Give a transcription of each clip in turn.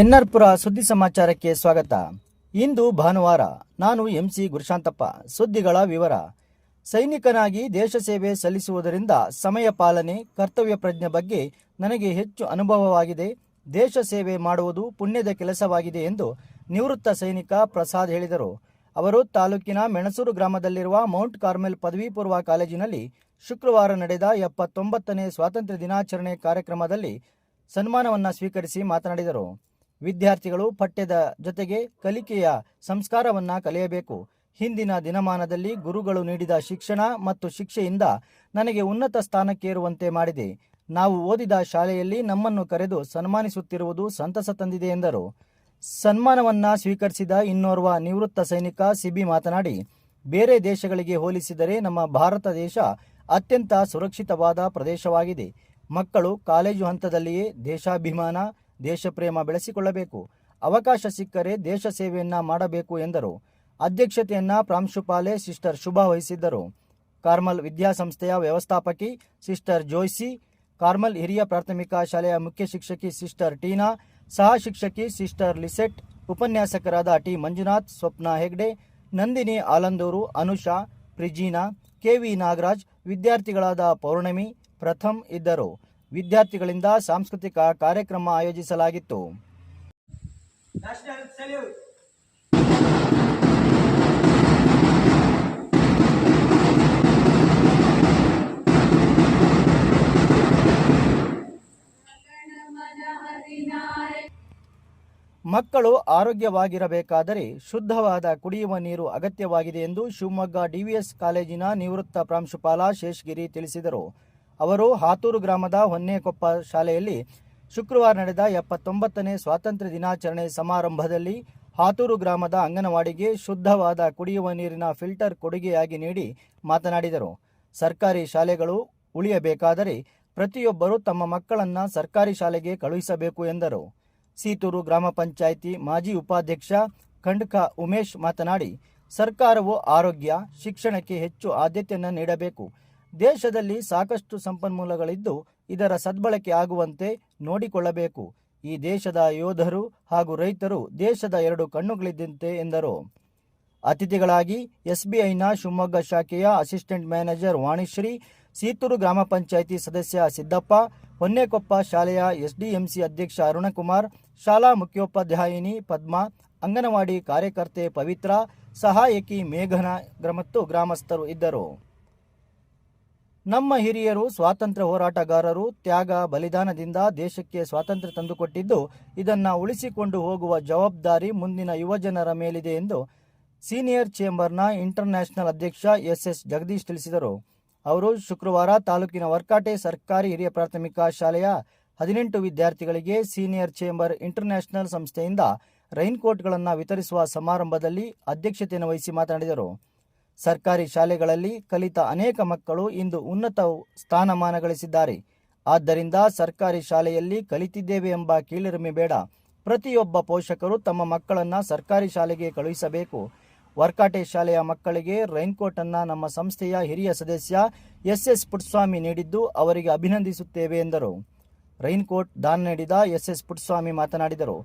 ಎನ್ಆರ್ಪುರ ಸುದ್ದಿ ಸಮಾಚಾರಕ್ಕೆ ಸ್ವಾಗತ. ಇಂದು ಭಾನುವಾರ ನಾನು ಎಂಸಿ ಗುರುಶಾಂತಪ್ಪ. ಸುದ್ದಿಗಳ ವಿವರ. ಸೈನಿಕನಾಗಿ ದೇಶ ಸೇವೆ ಸಲ್ಲಿಸುವುದರಿಂದ ಸಮಯ ಪಾಲನೆ, ಕರ್ತವ್ಯ ಪ್ರಜ್ಞೆ ಬಗ್ಗೆ ನನಗೆ ಹೆಚ್ಚು ಅನುಭವವಾಗಿದೆ. ದೇಶ ಸೇವೆ ಮಾಡುವುದು ಪುಣ್ಯದ ಕೆಲಸವಾಗಿದೆ ಎಂದು ನಿವೃತ್ತ ಸೈನಿಕ ಪ್ರಸಾದ್ ಹೇಳಿದರು. ಅವರು ತಾಲೂಕಿನ ಮೆಣಸೂರು ಗ್ರಾಮದಲ್ಲಿರುವ ಮೌಂಟ್ ಕಾರ್ಮೆಲ್ ಪದವಿ ಪೂರ್ವ ಕಾಲೇಜಿನಲ್ಲಿ ಶುಕ್ರವಾರ ನಡೆದ ಎಪ್ಪತ್ತೊಂಬತ್ತನೇ ಸ್ವಾತಂತ್ರ್ಯ ದಿನಾಚರಣೆ ಕಾರ್ಯಕ್ರಮದಲ್ಲಿ ಸನ್ಮಾನವನ್ನು ಸ್ವೀಕರಿಸಿ ಮಾತನಾಡಿದರು. ವಿದ್ಯಾರ್ಥಿಗಳು ಪಠ್ಯದ ಜೊತೆಗೆ ಕಲಿಕೆಯ ಸಂಸ್ಕಾರವನ್ನ ಕಲಿಯಬೇಕು. ಹಿಂದಿನ ದಿನಮಾನದಲ್ಲಿ ಗುರುಗಳು ನೀಡಿದ ಶಿಕ್ಷಣ ಮತ್ತು ಶಿಕ್ಷೆಯಿಂದ ನನಗೆ ಉನ್ನತ ಸ್ಥಾನಕ್ಕೇರುವಂತೆ ಮಾಡಿದೆ. ನಾವು ಓದಿದ ಶಾಲೆಯಲ್ಲಿ ನಮ್ಮನ್ನು ಕರೆದು ಸನ್ಮಾನಿಸುತ್ತಿರುವುದು ಸಂತಸ ತಂದಿದೆ ಎಂದರು. ಸನ್ಮಾನವನ್ನ ಸ್ವೀಕರಿಸಿದ ಇನ್ನೋರ್ವ ನಿವೃತ್ತ ಸೈನಿಕ ಸಿಬಿ ಮಾತನಾಡಿ, ಬೇರೆ ದೇಶಗಳಿಗೆ ಹೋಲಿಸಿದರೆ ನಮ್ಮ ಭಾರತ ದೇಶ ಅತ್ಯಂತ ಸುರಕ್ಷಿತವಾದ ಪ್ರದೇಶವಾಗಿದೆ. ಮಕ್ಕಳು ಕಾಲೇಜು ಹಂತದಲ್ಲಿಯೇ ದೇಶಾಭಿಮಾನ ದೇಶಪ್ರೇಮ ಬೆಳೆಸಿಕೊಳ್ಳಬೇಕು. ಅವಕಾಶ ಸಿಕ್ಕರೆ ದೇಶ ಸೇವೆಯನ್ನ ಮಾಡಬೇಕು ಎಂದರು. ಅಧ್ಯಕ್ಷತೆಯನ್ನ ಪ್ರಾಂಶುಪಾಲೆ ಸಿಸ್ಟರ್ ಶುಭ ವಹಿಸಿದ್ದರು. ಕಾರ್ಮಲ್ ವಿದ್ಯಾಸಂಸ್ಥೆಯ ವ್ಯವಸ್ಥಾಪಕಿ ಸಿಸ್ಟರ್ ಜೋಯ್ಸಿ, ಕಾರ್ಮಲ್ ಹಿರಿಯ ಪ್ರಾಥಮಿಕ ಶಾಲೆಯ ಮುಖ್ಯ ಶಿಕ್ಷಕಿ ಸಿಸ್ಟರ್ ಟೀನಾ, ಸಹ ಶಿಕ್ಷಕಿ ಸಿಸ್ಟರ್ ಲಿಸೆಟ್, ಉಪನ್ಯಾಸಕರಾದ T Manjunath, Swapna Hegde, Nandini Alanduru, Anusha, Prijeena K V Nagaraj, ವಿದ್ಯಾರ್ಥಿಗಳಾದ Pournami, Pratham ಇದ್ದರು. ವಿದ್ಯಾರ್ಥಿಗಳಿಂದ ಸಾಂಸ್ಕೃತಿಕ ಕಾರ್ಯಕ್ರಮ ಆಯೋಜಿಸಲಾಗಿತ್ತು. ಮಕ್ಕಳು ಆರೋಗ್ಯವಾಗಿರಬೇಕಾದರೆ ಶುದ್ಧವಾದ ಕುಡಿಯುವ ನೀರು ಅಗತ್ಯವಾಗಿದೆ ಎಂದು ಶಿವಮೊಗ್ಗ ಡಿವಿಎಸ್ ಕಾಲೇಜಿನ ನಿವೃತ್ತ ಪ್ರಾಂಶುಪಾಲ ಶೇಷಗಿರಿ ತಿಳಿಸಿದರು ಅವರು ಹಾತೂರು ಗ್ರಾಮದ ಹೊನ್ನೇಕೊಪ್ಪ ಶಾಲೆಯಲ್ಲಿ ಶುಕ್ರವಾರ ನಡೆದ ಎಪ್ಪತ್ತೊಂಬತ್ತನೇ ಸ್ವಾತಂತ್ರ್ಯ ದಿನಾಚರಣೆ ಸಮಾರಂಭದಲ್ಲಿ ಹಾತೂರು ಗ್ರಾಮದ ಅಂಗನವಾಡಿಗೆ ಶುದ್ಧವಾದ ಕುಡಿಯುವ ನೀರಿನ ಫಿಲ್ಟರ್ ಕೊಡುಗೆಯಾಗಿ ನೀಡಿ ಮಾತನಾಡಿದರು. ಸರ್ಕಾರಿ ಶಾಲೆಗಳು ಉಳಿಯಬೇಕಾದರೆ ಪ್ರತಿಯೊಬ್ಬರು ತಮ್ಮ ಮಕ್ಕಳನ್ನು ಸರ್ಕಾರಿ ಶಾಲೆಗೆ ಕಳುಹಿಸಬೇಕು ಎಂದರು. ಸೀತೂರು ಗ್ರಾಮ ಪಂಚಾಯಿತಿ ಮಾಜಿ ಉಪಾಧ್ಯಕ್ಷ ಖಂಡ್ಕ ಉಮೇಶ್ ಮಾತನಾಡಿ, ಸರ್ಕಾರವು ಆರೋಗ್ಯ, ಶಿಕ್ಷಣಕ್ಕೆ ಹೆಚ್ಚು ಆದ್ಯತೆಯನ್ನು ನೀಡಬೇಕು. ದೇಶದಲ್ಲಿ ಸಾಕಷ್ಟು ಸಂಪನ್ಮೂಲಗಳಿದ್ದು ಇದರ ಸದ್ಬಳಕೆ ಆಗುವಂತೆ ನೋಡಿಕೊಳ್ಳಬೇಕು. ಈ ದೇಶದ ಯೋಧರು ಹಾಗೂ ರೈತರು ದೇಶದ ಎರಡು ಕಣ್ಣುಗಳಿದ್ದಂತೆ ಎಂದರು. ಅತಿಥಿಗಳಾಗಿ ಎಸ್ಬಿಐನ ಶಿವಮೊಗ್ಗ ಶಾಖೆಯ ಅಸಿಸ್ಟೆಂಟ್ ಮ್ಯಾನೇಜರ್ ವಾಣಿಶ್ರೀ, ಸೀತೂರು ಗ್ರಾಮ ಪಂಚಾಯಿತಿ ಸದಸ್ಯ ಸಿದ್ದಪ್ಪ, ಹೊನ್ನೆಕೊಪ್ಪ ಶಾಲೆಯ ಎಸ್ಡಿಎಂಸಿ ಅಧ್ಯಕ್ಷ ಅರುಣಕುಮಾರ್, ಶಾಲಾ ಮುಖ್ಯೋಪಾಧ್ಯಾಯಿನಿ ಪದ್ಮ, ಅಂಗನವಾಡಿ ಕಾರ್ಯಕರ್ತೆ ಪವಿತ್ರ, ಸಹಾಯಕಿ ಮೇಘನ ಮತ್ತು ಗ್ರಾಮಸ್ಥರು ಇದ್ದರು. ನಮ್ಮ ಹಿರಿಯರು ಸ್ವಾತಂತ್ರ್ಯ ಹೋರಾಟಗಾರರು ತ್ಯಾಗ ಬಲಿದಾನದಿಂದ ದೇಶಕ್ಕೆ ಸ್ವಾತಂತ್ರ್ಯ ತಂದುಕೊಟ್ಟಿದ್ದು, ಇದನ್ನು ಉಳಿಸಿಕೊಂಡು ಹೋಗುವ ಜವಾಬ್ದಾರಿ ಮುಂದಿನ ಯುವಜನರ ಮೇಲಿದೆ ಎಂದು ಸೀನಿಯರ್ ಚೇಂಬರ್ನ ಇಂಟರ್ನ್ಯಾಷನಲ್ ಅಧ್ಯಕ್ಷ ಎಸ್ ಎಸ್ ಜಗದೀಶ್ ತಿಳಿಸಿದರು. ಅವರು ಶುಕ್ರವಾರ ತಾಲೂಕಿನ ವರ್ಕಾಟೆ ಸರ್ಕಾರಿ ಹಿರಿಯ ಪ್ರಾಥಮಿಕ ಶಾಲೆಯ ಹದಿನೆಂಟು ವಿದ್ಯಾರ್ಥಿಗಳಿಗೆ ಸೀನಿಯರ್ ಚೇಂಬರ್ ಇಂಟರ್ನ್ಯಾಷನಲ್ ಸಂಸ್ಥೆಯಿಂದ ರೈನ್ಕೋಟ್ಗಳನ್ನು ವಿತರಿಸುವ ಸಮಾರಂಭದಲ್ಲಿ ಅಧ್ಯಕ್ಷತೆಯನ್ನು ವಹಿಸಿ ಮಾತನಾಡಿದರು. ಸರ್ಕಾರಿ ಶಾಲೆಗಳಲ್ಲಿ ಕಲಿತ ಅನೇಕ ಮಕ್ಕಳು ಇಂದು ಉನ್ನತ ಸ್ಥಾನಮಾನ ಗಳಿಸಿದ್ದಾರೆ ಆದ್ದರಿಂದ ಸರ್ಕಾರಿ ಶಾಲೆಯಲ್ಲಿ ಕಲಿತಿದ್ದೇವೆ ಎಂಬ ಕೀಳರಿಮೆ ಬೇಡ. ಪ್ರತಿಯೊಬ್ಬ ಪೋಷಕರು ತಮ್ಮ ಮಕ್ಕಳನ್ನು ಸರ್ಕಾರಿ ಶಾಲೆಗೆ ಕಳುಹಿಸಬೇಕು. ವರ್ಕಾಟೆ ಶಾಲೆಯ ಮಕ್ಕಳಿಗೆ ರೈನ್ಕೋಟ್ ಅನ್ನ ನಮ್ಮ ಸಂಸ್ಥೆಯ ಹಿರಿಯ ಸದಸ್ಯ ಎಸ್ ಎಸ್ ಪುಟ್ಸ್ವಾಮಿ ನೀಡಿದ್ದು ಅವರಿಗೆ ಅಭಿನಂದಿಸುತ್ತೇವೆ ಎಂದರು. ರೈನ್ಕೋಟ್ ದಾನ ನೀಡಿದ ಎಸ್ ಎಸ್ ಪುಟ್ಸ್ವಾಮಿ ಮಾತನಾಡಿದರು.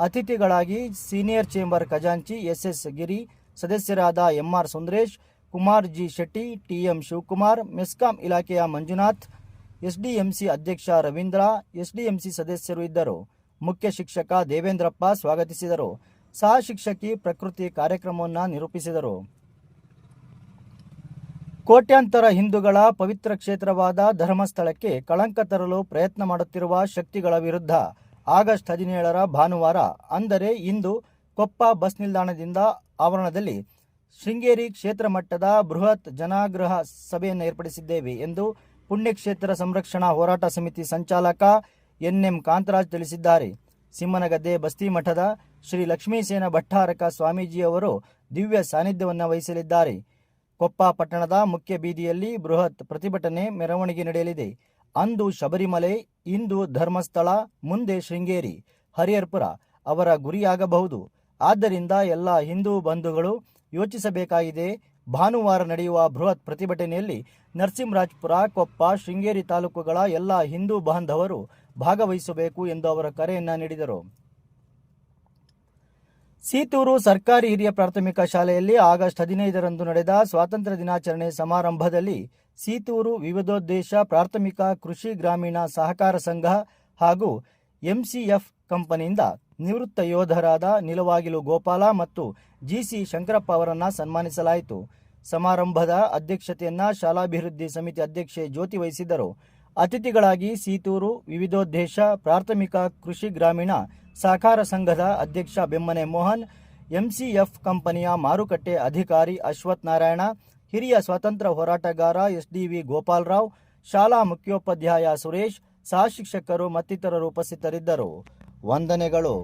ಅತಿಥಿಗಳಾಗಿ ಸೀನಿಯರ್ ಚೇಂಬರ್ ಖಜಾಂಚಿ ಎಸ್ ಎಸ್ ಗಿರಿ ಸದಸ್ಯರಾದ M R Sundaresh, Kumar G Shetty, T M Shivakumar, MESCOM ಇಲಾಖೆಯ ಮಂಜುನಾಥ್, ಎಸ್ಡಿಎಂಸಿ ಅಧ್ಯಕ್ಷ ರವೀಂದ್ರ, ಎಸ್ಡಿಎಂಸಿ ಸದಸ್ಯರು ಇದ್ದರು. ಮುಖ್ಯ ಶಿಕ್ಷಕ ದೇವೇಂದ್ರಪ್ಪ ಸ್ವಾಗತಿಸಿದರು. ಸಹ ಶಿಕ್ಷಕಿ ಪ್ರಕೃತಿ ಕಾರ್ಯಕ್ರಮವನ್ನು ನಿರೂಪಿಸಿದರು. ಕೋಟ್ಯಾಂತರ ಹಿಂದೂಗಳ ಪವಿತ್ರ ಕ್ಷೇತ್ರವಾದ ಧರ್ಮಸ್ಥಳಕ್ಕೆ ಕಳಂಕ ತರಲು ಪ್ರಯತ್ನ ಮಾಡುತ್ತಿರುವ ಶಕ್ತಿಗಳ ವಿರುದ್ಧ ಆಗಸ್ಟ್ ಹದಿನೇಳರ ಭಾನುವಾರ, ಅಂದರೆ ಇಂದು ಕೊಪ್ಪ ಬಸ್ ನಿಲ್ದಾಣದಿಂದ ಆವರಣದಲ್ಲಿ ಶೃಂಗೇರಿ ಕ್ಷೇತ್ರ ಮಟ್ಟದ ಬೃಹತ್ ಜನಾಗ್ರಹ ಸಭೆಯನ್ನು ಏರ್ಪಡಿಸಿದ್ದೇವೆ ಎಂದು ಪುಣ್ಯಕ್ಷೇತ್ರ ಸಂರಕ್ಷಣಾ ಹೋರಾಟ ಸಮಿತಿ ಸಂಚಾಲಕ ಎನ್ಎಂ ಕಾಂತರಾಜ್ ತಿಳಿಸಿದ್ದಾರೆ. ಸಿಮ್ಮನಗದ್ದೆ ಬಸ್ತಿ ಮಠದ ಶ್ರೀ ಲಕ್ಷ್ಮೀಸೇನ ಭಟ್ಟಾರಕ ಸ್ವಾಮೀಜಿಯವರು ದಿವ್ಯ ಸಾನ್ನಿಧ್ಯವನ್ನು ವಹಿಸಲಿದ್ದಾರೆ. ಕೊಪ್ಪ ಪಟ್ಟಣದ ಮುಖ್ಯ ಬೀದಿಯಲ್ಲಿ ಬೃಹತ್ ಪ್ರತಿಭಟನೆ ಮೆರವಣಿಗೆ ನಡೆಯಲಿದೆ. ಅಂದು ಶಬರಿಮಲೆ, ಇಂದು ಧರ್ಮಸ್ಥಳ, ಮುಂದೆ ಶೃಂಗೇರಿ, ಹರಿಹರ್ಪುರ ಅವರ ಗುರಿಯಾಗಬಹುದು. ಆದ್ದರಿಂದ ಎಲ್ಲ ಹಿಂದೂ ಬಂಧುಗಳು ಯೋಚಿಸಬೇಕಾಗಿದೆ. ಭಾನುವಾರ ನಡೆಯುವ ಬೃಹತ್ ಪ್ರತಿಭಟನೆಯಲ್ಲಿ ನರಸಿಂಹರಾಜ್ಪುರ, ಕೊಪ್ಪ, ಶೃಂಗೇರಿ ತಾಲೂಕುಗಳ ಎಲ್ಲ ಹಿಂದೂ ಬಾಂಧವರು ಭಾಗವಹಿಸಬೇಕು ಎಂದು ಅವರ ಕರೆಯನ್ನ ನೀಡಿದರು. ಸೀತೂರು ಸರ್ಕಾರಿ ಹಿರಿಯ ಪ್ರಾಥಮಿಕ ಶಾಲೆಯಲ್ಲಿ ಆಗಸ್ಟ್ ಹದಿನೈದರಂದು ನಡೆದ ಸ್ವಾತಂತ್ರ್ಯ ದಿನಾಚರಣೆ ಸಮಾರಂಭದಲ್ಲಿ ಸೀತೂರು ವಿವಿಧೋದ್ದೇಶ ಪ್ರಾಥಮಿಕ ಕೃಷಿ ಗ್ರಾಮೀಣ ಸಹಕಾರ ಸಂಘ ಹಾಗೂ ಎಂಸಿಎಫ್ ಕಂಪನಿಯಿಂದ ನಿವೃತ್ತ ಯೋಧರಾದ ನಿಲವಾಗಿಲು ಗೋಪಾಲ ಮತ್ತು ಜಿಸಿ ಶಂಕರಪ್ಪ ಅವರನ್ನು ಸನ್ಮಾನಿಸಲಾಯಿತು. ಸಮಾರಂಭದ ಅಧ್ಯಕ್ಷತೆಯನ್ನ ಶಾಲಾಭಿವೃದ್ಧಿ ಸಮಿತಿ ಅಧ್ಯಕ್ಷೆ ಜ್ಯೋತಿ ವಹಿಸಿದ್ದರು. ಅತಿಥಿಗಳಾಗಿ ಸೀತೂರು, ವಿವಿಧೋದ್ದೇಶ, ಪ್ರಾಥಮಿಕ, ಕೃಷಿ ಗ್ರಾಮೀಣ, ಸಹಕಾರ ಸಂಘದ ಅಧ್ಯಕ್ಷ ಬೆಮ್ಮನೆ ಮೋಹನ್, ಎಂಸಿಎಫ್ ಕಂಪನಿಯ ಮಾರುಕಟ್ಟೆ ಅಧಿಕಾರಿ ಅಶ್ವಥ್ ನಾರಾಯಣ, ಹಿರಿಯ ಸ್ವಾತಂತ್ರ್ಯ ಹೋರಾಟಗಾರ ವಿ ಗೋಪಾಲರಾವ್, ಶಾಲಾ ಮುಖ್ಯೋಪಾಧ್ಯಾಯ ಸುರೇಶ್, ಸಹ ಶಿಕ್ಷಕರು ಮತ್ತಿತರರು ಉಪಸ್ಥಿತರಿದ್ದರು. ವಂದನೆಗಳು.